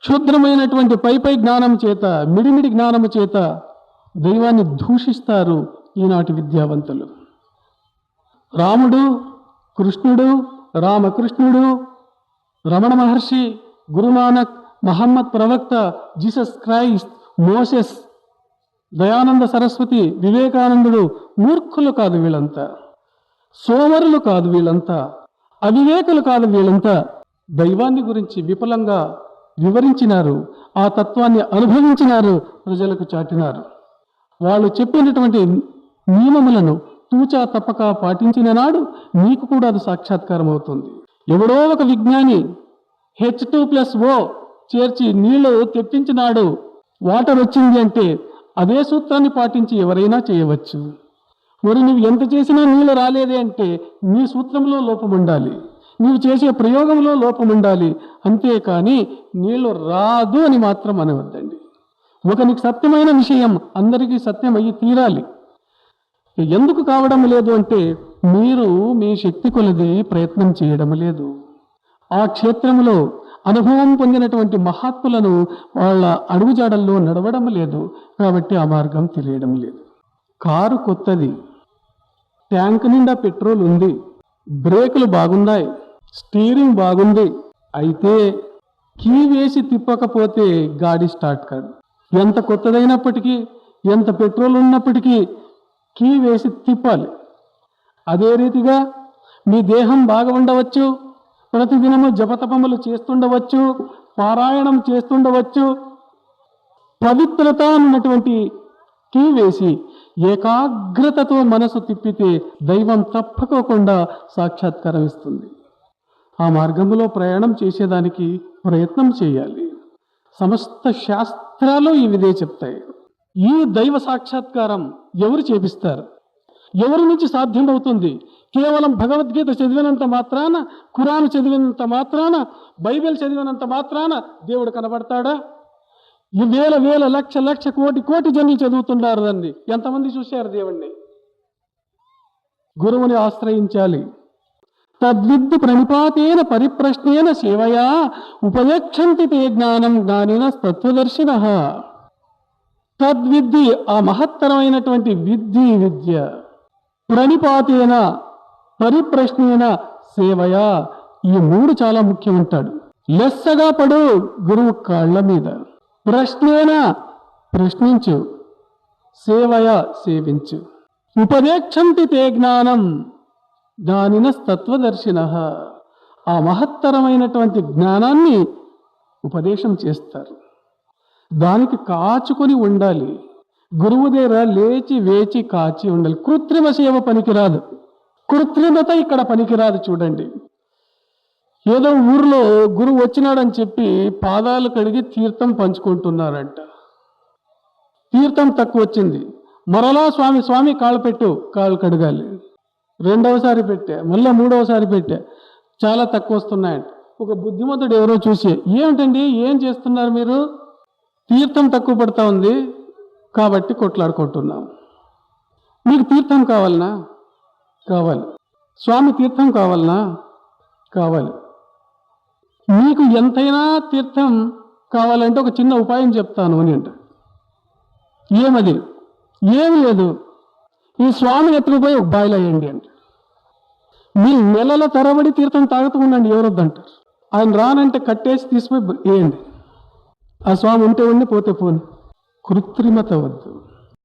క్షుద్రమైనటువంటి పై పై జ్ఞానం చేత మిడిమిడి జ్ఞానము చేత దైవాన్ని దూషిస్తారు ఈనాటి విద్యావంతులు. రాముడు కృష్ణుడు రామకృష్ణుడు రమణ మహర్షి గురునానక్ మహమ్మద్ ప్రవక్త Jesus Christ Moses Dayananda Saraswati వివేకానందుడు మూర్ఖులు కాదు వీళ్ళంతా. సోమరులు కాదు వీళ్ళంతా. అవివేకులు కాదు వీళ్ళంతా. దైవాన్ని గురించి విపులంగా వివరించినారు. ఆ తత్వాన్ని అనుభవించినారు. ప్రజలకు చాటినారు. వాళ్ళు చెప్పినటువంటి నియమములను తూచా తప్పక పాటించిన నాడు నీకు కూడా అది సాక్షాత్కారం అవుతుంది ఎవడో ఒక విజ్ఞాని హెచ్ టూ ప్లస్ ఓ చేర్చి నీళ్ళు తెప్పించినాడు. వాటర్ వచ్చింది అంటే అదే సూత్రాన్ని పాటించి ఎవరైనా చేయవచ్చు. మరి నువ్వు ఎంత చేసినా నీళ్ళు రాలేదే అంటే నీ సూత్రంలో లోపం ఉండాలి నువ్వు చేసే ప్రయోగంలో లోపం ఉండాలి అంతేకాని నీళ్ళు రాదు అని మాత్రం అనవద్దండి. ఒకనికి సత్యమైన విషయం అందరికీ సత్యం అయ్యి తీరాలి. ఎందుకు కావడం లేదు అంటే మీరు మీ శక్తి కొలది ప్రయత్నం చేయడం లేదు. ఆ క్షేత్రంలో అనుభవం పొందినటువంటి మహాత్ములను వాళ్ళ అడుగుజాడల్లో నడవడం లేదు. కాబట్టి ఆ మార్గం తెలియడం లేదు. కారు కొత్తది. ట్యాంక్ నిండా పెట్రోల్ ఉంది. బ్రేకులు బాగున్నాయి. స్టీరింగ్ బాగుంది. అయితే కీ వేసి తిప్పకపోతే గాడి స్టార్ట్ కాదు. ఎంత కొత్తదైనప్పటికీ ఎంత పెట్రోల్ ఉన్నప్పటికీ కీ వేసి తిప్పాలి. అదే రీతిగా మీ దేహం బాగా ఉండవచ్చు. ప్రతిదినము జపతపములు చేస్తుండవచ్చు. పారాయణం చేస్తుండవచ్చు. పవిత్రత అన్నటువంటి కీ వేసి ఏకాగ్రతతో మనసు తిప్పితే దైవం తప్పకోకుండా సాక్షాత్కారం ఇస్తుంది ఆ మార్గంలో ప్రయాణం చేసేదానికి ప్రయత్నం చేయాలి. సమస్త శాస్త్రాలు ఇవిదే చెప్తాయి. ఈ దైవ సాక్షాత్కారం ఎవరు చేపిస్తారు? ఎవరి నుంచి సాధ్యమవుతుంది? కేవలం భగవద్గీత చదివినంత మాత్రాన ఖురాన్ చదివినంత మాత్రాన బైబిల్ చదివినంత మాత్రాన దేవుడు కనబడతాడా? ఈ వేల వేల లక్ష లక్ష కోటి కోటి జనులు చదువుతున్నారు దాన్ని. ఎంతమంది చూశారు దేవుణ్ణి? గురువుని ఆశ్రయించాలి. తద్విద్దు ప్రణిపాతేన పరిప్రశ్నేన సేవయా ఉపయక్షంతి తే జ్ఞానం జ్ఞానిన తత్వదర్శిన తద్విద్ది ఆ మహత్తరమైనటువంటి విద్ధి విద్య. ప్రణిపాతేన పరిప్రశ్నేన సేవయా ఈ మూడు చాలా ముఖ్యమంటాడు. లెస్సగా పడు గురువు కాళ్ళ మీద. ప్రశ్నేన ప్రశ్నించు సేవయ సేవించు. ఉపదేక్షంతి తే జ్ఞానం దానిన తత్వదర్శిన ఆ మహత్తరమైనటువంటి జ్ఞానాన్ని ఉపదేశం చేస్తారు. దానికి కాచుకొని ఉండాలి. గురువు దగ్గర లేచి వేచి కాచి ఉండాలి. కృత్రిమ సేవ పనికిరాదు. కృత్రిమత ఇక్కడ పనికిరాదు చూడండి. ఏదో ఊర్లో గురువు వచ్చినాడని చెప్పి పాదాలు కడిగి తీర్థం పంచుకుంటున్నారంట. తీర్థం తక్కువ వచ్చింది. మరలా స్వామి స్వామి కాళ్ళు పెట్టు కాళ్ళు కడగాలి. రెండవసారి పెట్టా మళ్ళీ మూడవసారి పెట్టా. చాలా తక్కువ వస్తున్నాయండి ఒక బుద్ధిమంతుడు ఎవరో చూసి ఏమిటండి ఏం చేస్తున్నారు మీరు? తీర్థం తక్కువ పడతా ఉంది కాబట్టి కొట్లాడుకుంటున్నాం. మీకు తీర్థం కావాలనా? కావాలి. స్వామి తీర్థం కావాలనా? కావాలి. మీకు ఎంతైనా తీర్థం కావాలంటే ఒక చిన్న ఉపాయం చెప్తాను అని అంట. ఏమది? ఏమి లేదు. ఈ స్వామిని ఎత్తుకుపోయి ఒక బాయిల్ అయ్యండి అని మీ నెలల తరబడి తీర్థం తాగుతూ ఉండండి ఎవరొద్దంటారు ఆయన రానంటే కట్టేసి తీసిపోయి వేయండి. ఆ స్వామి ఉంటే ఉండి పోతే పోని. కృత్రిమత వద్దు.